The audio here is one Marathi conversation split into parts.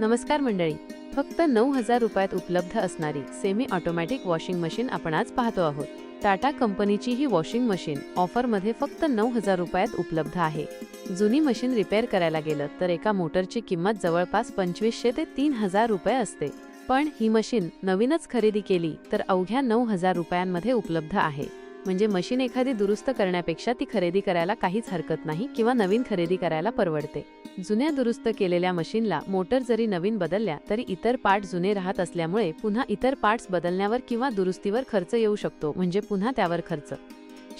नमस्कार मंडळी. फक्त नऊ हजार रुपयात उपलब्ध असणारी सेमी ऑटोमॅटिक वॉशिंग मशीन आपण आज पाहतो आहोत. टाटा कंपनीची ही वॉशिंग मशीन ऑफरमध्ये फक्त नऊ हजार रुपयात उपलब्ध आहे. जुनी मशीन रिपेअर करायला गेलं तर एका मोटरची किंमत जवळपास पंचवीसशे ते तीन हजार रुपये असते. पण ही मशीन नवीनच खरेदी केली तर अवघ्या नऊ हजार रुपयांमध्ये उपलब्ध आहे. म्हणजे मशीन एखादी दुरुस्त करण्यापेक्षा ती खरेदी करायला काहीच हरकत नाही किंवा नवीन खरेदी करायला परवडते. जुन्या दुरुस्त केलेल्या मशीनला मोटर जरी नवीन बदलल्या तरी इतर पार्ट जुने राहत असल्यामुळे पुन्हा इतर पार्ट्स बदलण्यावर किंवा दुरुस्तीवर खर्च येऊ शकतो म्हणजे पुन्हा त्यावर खर्च.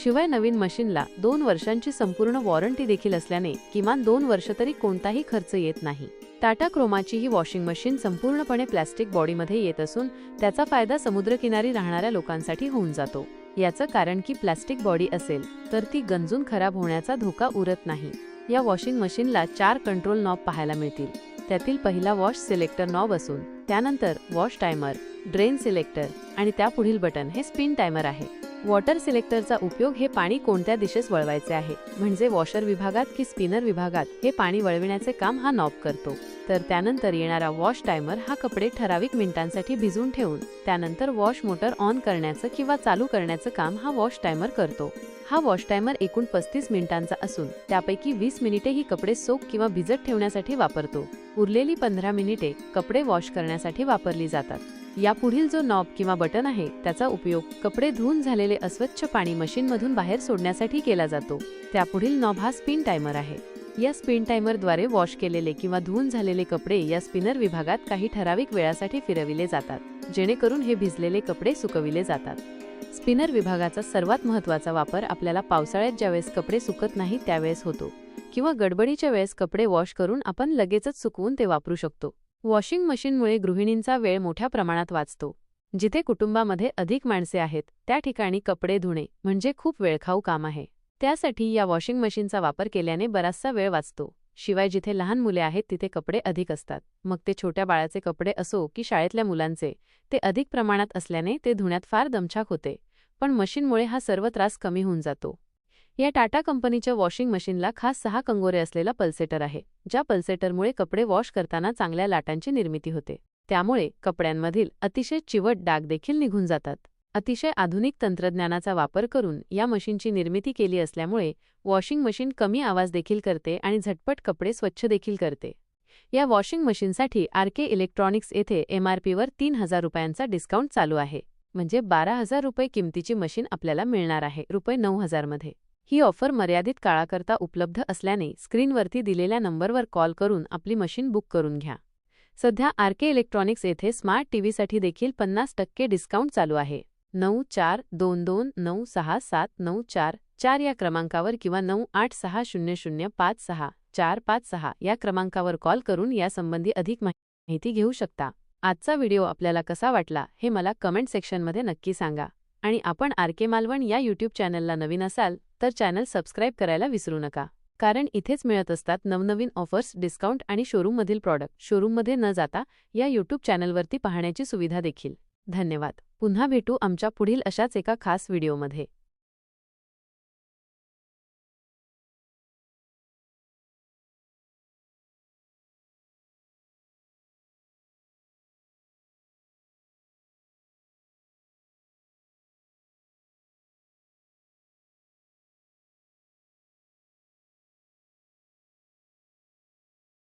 शिवाय नवीन मशीनला दोन वर्षांची संपूर्ण वॉरंटी देखील असल्याने किमान दोन वर्ष तरी कोणताही खर्च येत नाही. टाटा क्रोमाची ही वॉशिंग मशीन संपूर्णपणे प्लॅस्टिक बॉडीमध्ये येत असून त्याचा फायदा समुद्रकिनारी राहणाऱ्या लोकांसाठी होऊन जातो. याचं कारण की प्लास्टिक बॉडी असेल तर ती गंजून खराब होण्याचा धोका उरत नाही. या वॉशिंग मशीनला चार कंट्रोल नॉब पाहायला मिळतील. त्यातील पहिला वॉश सिलेक्टर नॉब असून त्यानंतर वॉश टायमर ड्रेन सिलेक्टर आणि त्यापुढील बटन हे स्पिन टायमर आहे. वॉटर सिलेक्टरचा उपयोग हे पाणी कोणत्या दिशेस वळवायचे आहे? म्हणजे वॉशर विभागात की स्पिनर विभागात हे पाणी वळविण्याचे काम हा नॉब करतो. तर त्यानंतर येणारा वॉश टायमर हा कपडे ठराविक मिनिटांसाठी भिजून ठेवून त्यानंतर वॉश मोटर ऑन करण्याचं किंवा चालू करण्याचं काम हा वॉश टायमर करतो. हा वॉश टायमर एकूण पस्तीस मिनिटांचा असून त्यापैकी वीस मिनिटे ही कपडे सोक किंवा भिजत ठेवण्यासाठी वापरतो. उरलेली पंधरा मिनिटे कपडे वॉश करण्यासाठी वापरली जातात. यापुढील जो नॉब किंवा बटन आहे त्याचा उपयोग कपडे धुवून झालेले अस्वच्छ पाणी मशीनमधून बाहेर सोडण्यासाठी केला जातो. त्यापुढील नॉब हा स्पिन टायमर आहे. या स्पिन टायमरद्वारे वॉश केलेले किंवा धुवून झालेले कपडे या स्पिनर विभागात काही ठराविक वेळासाठी फिरविले जातात जेणेकरून हे भिजलेले कपडे सुकविले जातात. स्पिनर विभागाचा सर्वात महत्त्वाचा वापर आपल्याला पावसाळ्यात ज्यावेळेस कपडे सुकत नाही त्यावेळेस होतो किंवा गडबडीच्या वेळेस कपडे वॉश करून आपण लगेचच सुकवून ते वापरू शकतो. वॉशिंग मशीनमुळे गृहिणींचा वेळ मोठ्या प्रमाणात वाचतो. जिथे कुटुंबामध्ये अधिक माणसे आहेत त्या ठिकाणी कपडे धुणे म्हणजे खूप वेळखाऊ काम आहे. त्यासाठी या वॉशिंग मशीनचा वापर केल्याने बराचसा वेळ वाचतो. शिवाय जिथे लहान मुले आहेत तिथे कपडे अधिक असतात. मग ते छोट्या बाळाचे कपडे असो की शाळेतल्या मुलांचे ते अधिक प्रमाणात असल्याने ते धुण्यात फार दमछाक होते. पण मशीनमुळे हा सर्व त्रास कमी होऊन जातो. या टाटा कंपनीच्या वॉशिंग मशीनला खास सहा कंगोरे असलेला पल्सेटर आहे ज्या पल्सेटरमुळे कपडे वॉश करताना चांगल्या लाटांची निर्मिती होते. त्यामुळे कपड्यांमधील अतिशय चिवट डाग देखील निघून जातात. अतिशय आधुनिक तंत्रज्ञानाचा वापर करून या मशीनची निर्मिती केली असल्यामुळे वॉशिंग मशीन कमी आवाज देखील करते आणि झटपट कपडे स्वच्छ देखील करते. या वॉशिंग मशीनसाठी आरके इलेक्ट्रॉनिक्स येथे एमआरपीवर तीन हजार रुपयांचा डिस्काउंट चालू आहे म्हणजे बारा हजार रुपये किमतीची मशीन आपल्याला मिळणार आहे रुपये नऊ हजारमध्ये. ही ऑफर मर्यादित काळाकरता उपलब्ध असल्याने स्क्रीनवरती दिलेल्या नंबरवर कॉल करून आपली मशीन बुक करून घ्या. सध्या आरके इलेक्ट्रॉनिक्स येथे स्मार्ट टीव्हीसाठी देखील पन्नास टक्के डिस्काउंट चालू आहे. नऊ चार दोन दोन नऊ सहा सात नऊ चार चार या क्रमांकावर किंवा नऊ आठ सहा शून्य शून्य पाच सहा चार पाच सहा या क्रमांकावर कॉल करून यासंबंधी अधिक माहिती घेऊ शकता. आजचा व्हिडिओ आपल्याला कसा वाटला हे मला कमेंट सेक्शनमध्ये नक्की सांगा. आणि आपण आर के मालवण या यूट्यूब चॅनलला नवीन असाल तर चॅनल सबस्क्राईब करायला विसरू नका. कारण इथेच मिळत असतात नवनवीन ऑफर्स डिस्काउंट आणि शोरूममधील प्रॉडक्ट. शोरूममध्ये न जाता या यूट्यूब चॅनलवरती पाहण्याची सुविधा देखील. धन्यवाद. पुन्हा भेटू आमच्या पुढील अशाच एका खास व्हिडिओमध्ये.